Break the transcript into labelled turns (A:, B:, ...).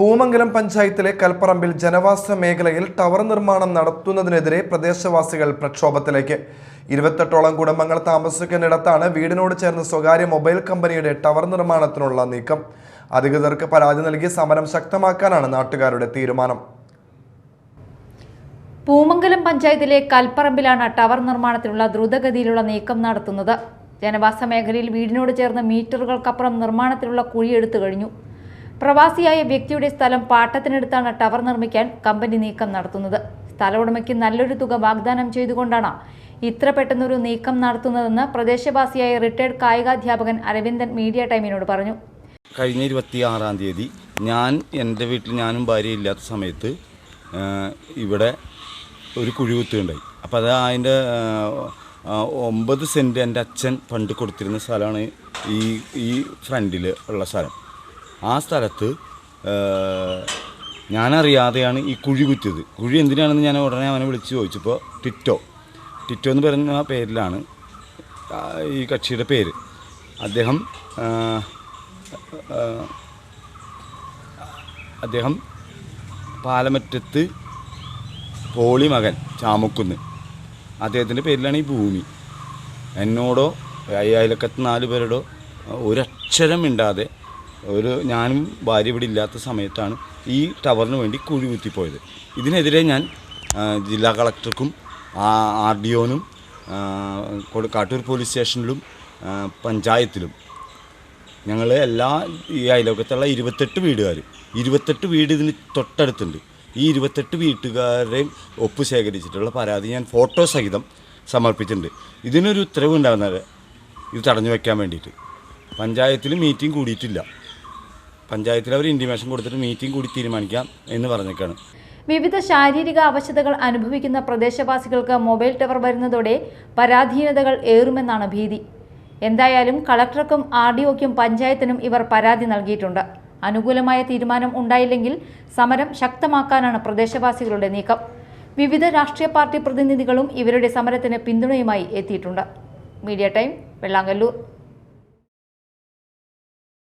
A: പൂമംഗലം പഞ്ചായത്തിലെ കൽപ്പറമ്പിൽ ജനവാസ മേഖലയിൽ ടവർ നിർമ്മാണം നടത്തുന്നതിനെതിരെ പ്രദേശവാസികൾ പ്രക്ഷോഭത്തിലേക്ക്. ഇരുപത്തെട്ടോളം കുടുംബങ്ങൾ താമസിക്കുന്നിടത്താണ് വീടിനോട് ചേർന്ന് സ്വകാര്യ മൊബൈൽ കമ്പനിയുടെ ടവർ നിർമ്മാണത്തിനുള്ള നീക്കം. അധികൃതർക്ക് പരാതി നൽകി സമരം ശക്തമാക്കാനാണ് നാട്ടുകാരുടെ തീരുമാനം.
B: പൂമംഗലം പഞ്ചായത്തിലെ കൽപ്പറമ്പിലാണ് ടവർ നിർമ്മാണത്തിനുള്ള ദ്രുതഗതിയിലുള്ള നീക്കം നടത്തുന്നത്. ജനവാസ മേഖലയിൽ വീടിനോട് ചേർന്ന് മീറ്ററുകൾക്കപ്പുറം നിർമ്മാണത്തിലുള്ള കുഴിയെടുത്തു കഴിഞ്ഞു. പ്രവാസിയായ വ്യക്തിയുടെ സ്ഥലം പാട്ടത്തിനെടുത്താണ് ടവർ നിർമ്മിക്കാൻ കമ്പനി നീക്കം നടത്തുന്നത്. സ്ഥല ഉടമയ്ക്ക് നല്ലൊരു തുക വാഗ്ദാനം ചെയ്തുകൊണ്ടാണ് ഇത്ര പെട്ടെന്നൊരു നീക്കം നടത്തുന്നതെന്ന് പ്രദേശവാസിയായ റിട്ടയർഡ് കായികാധ്യാപകൻ അരവിന്ദൻ മീഡിയ ടൈമിനോട് പറഞ്ഞു.
C: കഴിഞ്ഞ ഇരുപത്തി ആറാം തീയതി ഞാൻ എന്റെ വീട്ടിൽ ഞാനും ഭാര്യ ഇല്ലാത്ത സമയത്ത് ഇവിടെ ഒരു കുഴികുത്തുണ്ടായി അപ്പോൾ അത് അതിന്റെ ഒമ്പത് സെന്റ് എന്റെ അച്ഛൻ പണ്ട് കൊടുത്തിരുന്ന സ്ഥലമാണ് ഈ ഈ ഫ്രണ്ടിൽ ഉള്ള സ്ഥലം. ആ സ്ഥലത്ത് ഞാനറിയാതെയാണ് ഈ കുഴി കുത്തിയത് കുഴി എന്തിനാണെന്ന് ഞാൻ ഉടനെ അവനെ വിളിച്ച് ചോദിച്ചപ്പോൾ ടിറ്റോ. ടിറ്റോ എന്ന് പറയുന്ന പേരിലാണ് ഈ കക്ഷിയുടെ പേര്. അദ്ദേഹം അദ്ദേഹം പാലമറ്റത്ത് പോളി മകൻ ചാമുക്കുന്ന്. അദ്ദേഹത്തിന്റെ പേരിലാണ് ഈ ഭൂമി. എന്നോടോ അയലക്കത്ത് നാല് പേരോടോ ഒരക്ഷരം മിണ്ടാതെ ഒരു ഞാനും ഭാര്യ ഇവിടെ ഇല്ലാത്ത സമയത്താണ് ഈ ടവറിന് വേണ്ടി കുഴി കുത്തിപ്പോയത്. ഇതിനെതിരെ ഞാൻ ജില്ലാ കളക്ടർക്കും ആർ ഡി ഒനും കാട്ടൂർ പോലീസ് സ്റ്റേഷനിലും പഞ്ചായത്തിലും ഞങ്ങൾ എല്ലാ ഈ അയലോകത്തുള്ള ഇരുപത്തെട്ട് വീടുകാരും ഇരുപത്തെട്ട് വീട് ഇതിന് തൊട്ടടുത്തുണ്ട്. ഈ ഇരുപത്തെട്ട് വീട്ടുകാരുടെയും ഒപ്പ് ശേഖരിച്ചിട്ടുള്ള പരാതി ഞാൻ ഫോട്ടോ സഹിതം സമർപ്പിച്ചിട്ടുണ്ട്. ഇതിനൊരു ഉത്തരവ് ഉണ്ടാകുന്നത് ഇത് തടഞ്ഞു വയ്ക്കാൻ വേണ്ടിയിട്ട്. പഞ്ചായത്തിൽ മീറ്റിംഗ് കൂടിയിട്ടില്ല. പഞ്ചായത്തിൽ അവർ ഇന്റിമേഷൻ കൊടുത്തിട്ട് മീറ്റിംഗ് കൂടി തീരുമാനിക്കാം എന്ന് പറഞ്ഞേക്കാണ്.
B: വിവിധ ശാരീരിക അവശതകൾ അനുഭവിക്കുന്ന പ്രദേശവാസികൾക്ക് മൊബൈൽ ടവർ വരുന്നതോടെ പരാധീനതകൾ ഏറുമെന്നാണ് ഭീതി. എന്തായാലും കളക്ടർക്കും ആർ ഡി ഒക്കും പഞ്ചായത്തിനും ഇവർ പരാതി നൽകിയിട്ടുണ്ട്. അനുകൂലമായ തീരുമാനം ഉണ്ടായില്ലെങ്കിൽ സമരം ശക്തമാക്കാനാണ് പ്രദേശവാസികളുടെ നീക്കം. വിവിധ രാഷ്ട്രീയ പാർട്ടി പ്രതിനിധികളും ഇവരുടെ സമരത്തിന് പിന്തുണയുമായി എത്തിയിട്ടുണ്ട്. Media time Vellangallur.